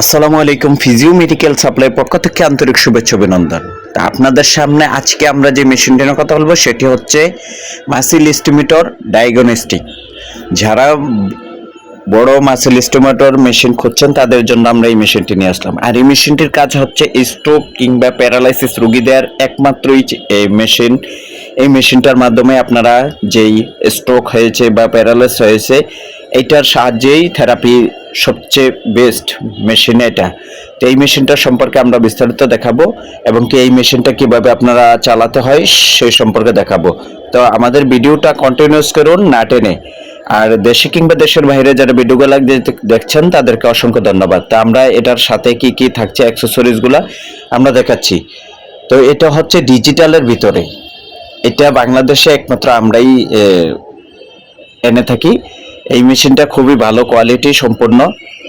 আসসালামু আলাইকুম, physio medical supply পক্ষ থেকে আন্তরিক শুভেচ্ছা, অভিনন্দন। তা আপনাদের সামনে আজকে আমরা যে মেশিনটি নিয়ে কথা বলব, সেটি হচ্ছে মাসিল এস্টিমেটর ডায়াগনস্টিক যারা বড় মাসিল এস্টিমেটর মেশিন খুঁজছেন, তাদের জন্য আমরা এই মেশিনটি নিয়ে আসলাম। আর এই মেশিনটির কাজ হচ্ছে স্ট্রোক কিংবা প্যারালাইসিস রোগীদের একমাত্রই এই মেশিন এই মেশিনটার মাধ্যমে আপনারা যেই স্ট্রোক হয়েছে বা প্যারালাইস হয়েছে এইটার সাহায্যেই থেরাপি সবচেয়ে বেস্ট মেশিন এটা। তো এই মেশিনটা সম্পর্কে আমরা বিস্তারিত দেখাবো এবং কি এই মেশিনটা কীভাবে আপনারা চালাতে হয় সেই সম্পর্কে দেখাবো। তো আমাদের ভিডিওটা কন্টিনিউস করুন, না টেনে। আর দেশে কিংবা দেশের বাইরে যারা ভিডিওগুলো দেখ- দেখছেন, তাদেরকে অসংখ্য ধন্যবাদ। তা আমরা এটার সাথে কি কি থাকছে অ্যাক্সেসরিজগুলো আমরা দেখাচ্ছি। তো এটা হচ্ছে ডিজিটালের ভিতরে। এটা বাংলাদেশে একমাত্র আমরাই এনে থাকি। এই মেশিনটা খুবই ভালো কোয়ালিটি সম্পূর্ণ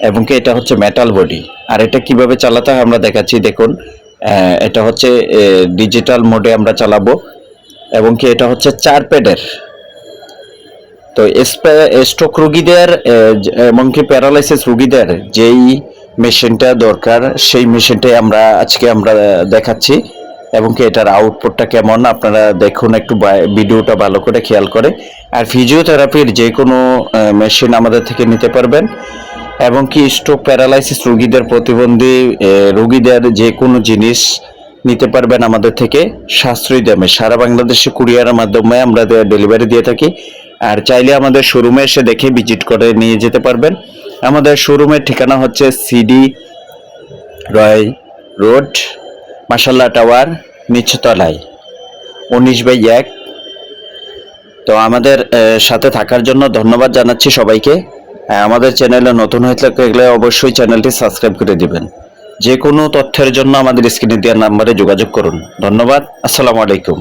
এবং কি এটা হচ্ছে মেটাল বডি আর এটা কীভাবে চালাতে হয় আমরা দেখাচ্ছি দেখুন। এটা হচ্ছে ডিজিটাল মোডে আমরা চালাবো। এবং কি এটা হচ্ছে চার প্যাডের তো স্ট্রোক রোগীদের আহ, য- এবং কি প্যারালাইসিস রোগীদের যেই মেশিনটা দরকার সেই মেশিনটাই আমরা আজকে আমরা দেখাচ্ছি। এবং কি এটার আউটপুটটা কেমন? আপনারা দেখুন একটু ভিডিওটা ভালো করে খেয়াল করে। আর ফিজিওথেরাপির যে কোনো মেশিন আমাদের থেকে নিতে পারবেন। এবং কি স্ট্রোক প্যারালাইসিস রোগীদের প্রতিবন্ধী রোগীদের যে কোনো জিনিস নিতে পারবেন আমাদের থেকে সাশ্রয়ী দামে। সারা বাংলাদেশে কুরিয়ারের মাধ্যমে আমরা ডেলিভারি দিয়ে থাকি। আর চাইলে আমাদের শোরুমে এসে দেখে ভিজিট করে নিয়ে যেতে পারবেন। আমাদের শোরুমের ঠিকানা হচ্ছে সিডি রয় রোড মাসাল্লা টাওয়ার নিচতলায়। উনিশ বাই এক। তো আমাদের সাথে থাকার জন্য ধন্যবাদ জানাচ্ছি সবাইকে। আমাদের চ্যানেলে নতুন হয়ে থাকলে অবশ্যই চ্যানেলটি সাবস্ক্রাইব করে দিবেন। যে কোনো তথ্যের জন্য আমাদের স্ক্রিনে দেওয়ার নাম্বারে যোগাযোগ করুন। ধন্যবাদ। আসসালামু আলাইকুম।